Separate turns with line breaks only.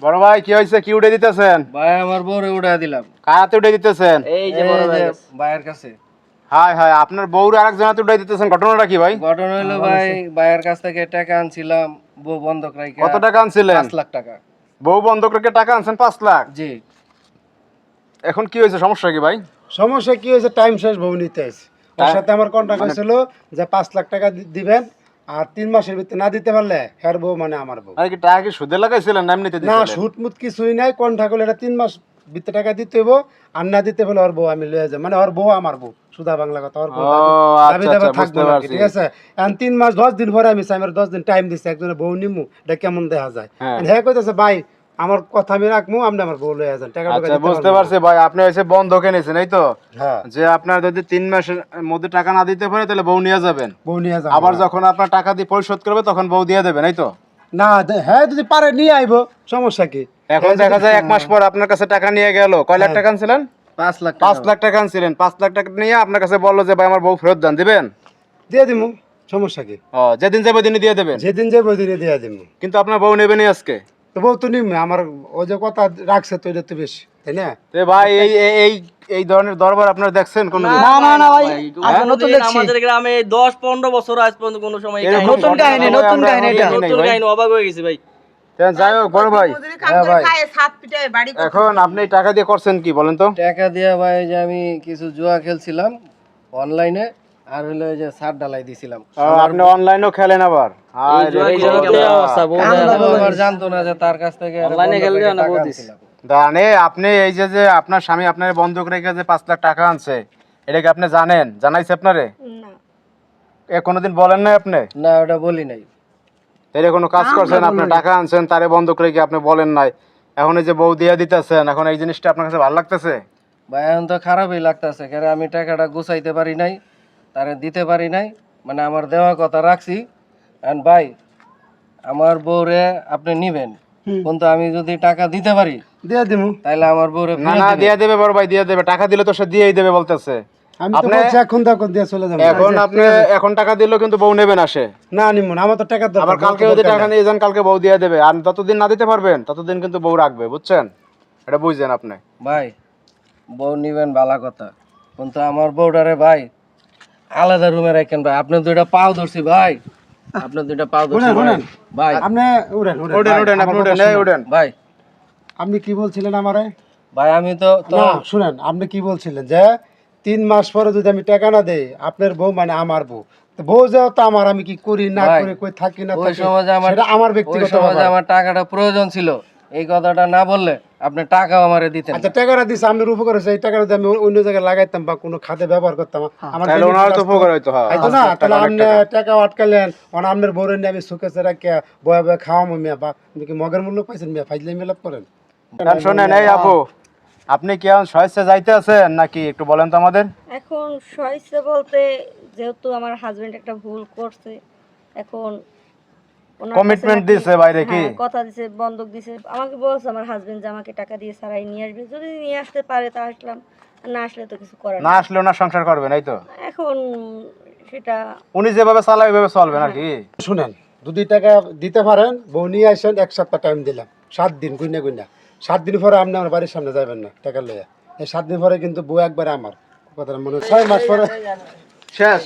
বড় ভাই কি হয়েছে? কি উঠে দিতেছেন?
ভাই আমার বউরে উড়া দিলাম।
কাতে উঠে দিতেছেন?
এই যে বড় ভাই।
ভাইয়ের কাছে।
হাই হাই আপনার বউর আরেকজনাতে উঠে দিতেছেন। ঘটনাটা কি ভাই?
ঘটনা হলো ভাই ভাইয়ের কাছ থেকে টাকা আনছিলাম বউ বন্ধক রাখি
কত টাকা আনছিলেন?
পাঁচ লাখ টাকা।
বউ বন্ধক রেখে টাকা আনছেন পাঁচ লাখ?
জি।
এখন কি হয়েছে? সমস্যা কি ভাই?
সমস্যা কি হয়েছে? টাইম শেষ বউ নিতে আছে ওর সাথে আমার কন্ট্রাক্ট হয়েছিল যে পাঁচ লাখ টাকা দিবেন আর তিন মাসের ভিতরে না দিতে পারলে হ্যার বউ মানে আমার বউ।
আর কি টাকা কি সুদে লাগাইছিলেন না এমনিতে
না সুদ মুদ কিছুই নাই কোন ঠাকুর এটা তিন মাস ভিতরে টাকা দিতে হইব আর না দিতে পারলে ওর বউ আমি লয়ে যাব। মানে ওর বউ আমার বউ সুদা বাংলা কথা ওর বউ দাবি- দাবা থাকবে। ঠিক আছে? এখন তিন মাস দশ দিন পরে আমি চাই আমার দশ দিন টাইম দিছে একজনের বউ নিমু এটা কেমন দেখা যায়?
হ্যাঁ।
হ্যাঁ কইতেছে ভাই আমার কথা আমি রাখব আপনি আমার বউ লয়ে যান টাকা টাকা
আচ্ছা বুঝতে পারছি ভাই আপনি হয়েছে বন্ধকে নিয়েছেন এই তো?
হ্যাঁ।
যে আপনার যদি তিন মাসের মধ্যে টাকা না দিতে পারে তাহলে বউ নিয়ে যাবেন।
বউ নিয়ে যান
আবার যখন আপনার টাকা দিয়ে পরিশোধ করবে তখন বউ দিয়ে দেবেন এই তো?
না হ্যাঁ যদি পারে নিয়ে আইবো সমস্যা কি?
এখন
হ্যাঁ,
দেখা যায় এক মাস পর আপনার কাছে টাকা নিয়ে গেল কয় লাখ টাকা আনছিলেন?
পাঁচ লাখ
পাঁচ
টাকা
লাখ টাকা আনছিলেন পাঁচ লাখ টাকা নিয়ে আপনার কাছে বলল যে ভাই আমার বউ ফেরত দেন দিবেন?
দিয়ে দিমু সমস্যা কি?
ও যেদিন যাবে দিনই দিয়ে দেবেন?
যেদিন যাব ওইদিনে দিয়ে দিমু।
কিন্তু আপনার বউ নেবেনই আজকে?
তো বউ তো নিমু আমার ও যে কথা রাখছে তো এটা তো বেশি তাই না?
তো ভাই এই এই- এই এই ধরনের দরবার আপনারা দেখছেন কোন
না না না ভাই কোনোদিন আমাদের গ্রামে দশ পনেরো বছর আজ পর্যন্ত কোনো সময় এই
নতুন কাহিনী নতুন কাহিনী এটা
নতুন কাহিনী অবাক হয়ে গেছি ভাই।
যাই হোক বড় ভাই।
হ্যাঁ ভাই।
এখন আপনি টাকা দিয়ে করছেন কি বলেন তো?
টাকা দিয়ে ভাই যে আমি কিছু জুয়া খেলছিলাম অনলাইনে আর হলো যে সার ডালাই দিছিলাম।
আপনি অনলাইনেও খেলেন আবার?
খেলে
জানতো না যে তার কাছ থেকে এরকম
Online এ খেললে না বউ দিছে।
আনছিলাম।
দাঁড়ান, এ, আপনি এই যে যে আপনার স্বামী আপনার বন্ধক রেখে যে পাঁচ লাখ টাকা আনছে এটা কি আপনি জানেন? জানাইছে আপনারে?
না।
এ কোনোদিন বলেন নাই আপনি?
না ওটা বলি নাই।
তাইলে কোনো কাজ করছেন আপনি? টাকা আনছেন তারে বন্ধক রেখে আপনি বলেন নাই? এখন এই যে বউ দিয়ে দিতেছেন এখন এই জিনিসটা আপনার কাছে ভালো লাগতেছে?
ভাই এখন তো খারাপই লাগতেছে কারণ আমি টাকাটা গুছাইতে পারি নাই। তারে দিতে পারি নাই। মানে আমার দেওয়া কথা রাখছি। আর ভাই আমার বউরে আপনি নিবেন। কিন্তু আমি যদি টাকা দিতে পারি
দিয়ে দিমু।
তাহলে আমার বউরে
না। দিয়ে দেবে বড় ভাই দিয়ে দেবে। টাকা দিলে তো সে দিয়েই দেবে বলতেছে।
আমি তো বলছি এখন তখন দিয়ে চলে যাব।
এখন আপনি এখন টাকা দিলেও কিন্তু বউ নেবেন আসে
না নিমু না আমার তো টাকা দরকার
আবার কালকে যদি টাকা নিয়ে যান কালকে বউ দিয়ে দেবে। আর ততদিন না দিতে পারবেন ততদিন কিন্তু বউ রাখবে বুঝছেন? এটা বুঝছেন আপনি।
ভাই বউ নিবেন ভালো কথা। কিন্তু আমার বউটারে ভাই আলাদা রুমে রাখেন ভাই। আপনি দুইটা পাও ধরছি ভাই। আপনি দুইটা পাও ধরছি
শুনেন,
ভাই।
আপনি উড়েন উড়েন। আমার
আপনি উঠেন এই
শুনেন।
ভাই।
আপনি কি বলছিলেন আমারে?
ভাই আমি তো তো
না শুনেন আপনি কি বলছিলেন যে তিন মাস পরে যদি আমি টাকা না দেই আপনার বউ মানে আমার বউ। তো বউ যাও তো আমার আমি কি করি না করি কই থাকি না
ওই
থাকি
আমার
সেটা আমার ব্যক্তিগত।
আমার টাকাটা প্রয়োজন ছিল। এই কথাটা না বললে আপনি টাকাও আমারে দিতেন
আচ্ছা টাকাটা দিছে উপকার হয়েছে এই টাকাটা আমি অন্য জায়গায় লাগাইতাম বা কোনো খাতে ব্যবহার করতাম। আমার
তাহলে ওনার তো উপকার হইতো হ্যাঁ।
না তাহলে আপনি
টাকা।
টাকা আটকালেন অন আপনার বউরে নিয়ে আমি সুখে রাখে বয়ে বয়ে খাওয়াবো মিয়া বা আপনি কি মগের মূল্য পাইছেন মিয়া ফাইজলে মেলাপ করেন?
গান শোনেন এই আপু আপনি কি এখন যাইতে আছেন নাকি একটু বলেন তো আমাদের?
এখন সহিষ্ণু বলতে যেহেতু আমার হাজবেন্ড একটা ভুল করছে এখন নাকি-
দিছে বাইরে কি?
হ্যাঁ, কথা দিছে বন্ধক দিছে। আমাকে বলছে আমার হাজবেন্ড যে আমাকে টাকা দিয়ে সারাই নিয়ে আসবে। যদি নিয়ে আসতে পারে তা আসলাম না আসলে তো কিছু করার
না
নেই।
আসলে ওনার সংসার করবেন এই তো?
এখন সেটা
উনি যেভাবে চালায় ওইভাবে চলবে নাকি?
শুনেন যদি টাকা দিতে পারেন বউ নিয়ে আসেন এক সপ্তাহ টাইম দিলাম। সাত দিন গুইনা গুইনা। সাত দিন পরে আপনি আমার বাড়ির সামনে যাবেন না টাকা লইয়া। এই সাত দিন পরে কিন্তু বউ একবারে আমার। কথা মনে ছয় মাস পরে
শেষ।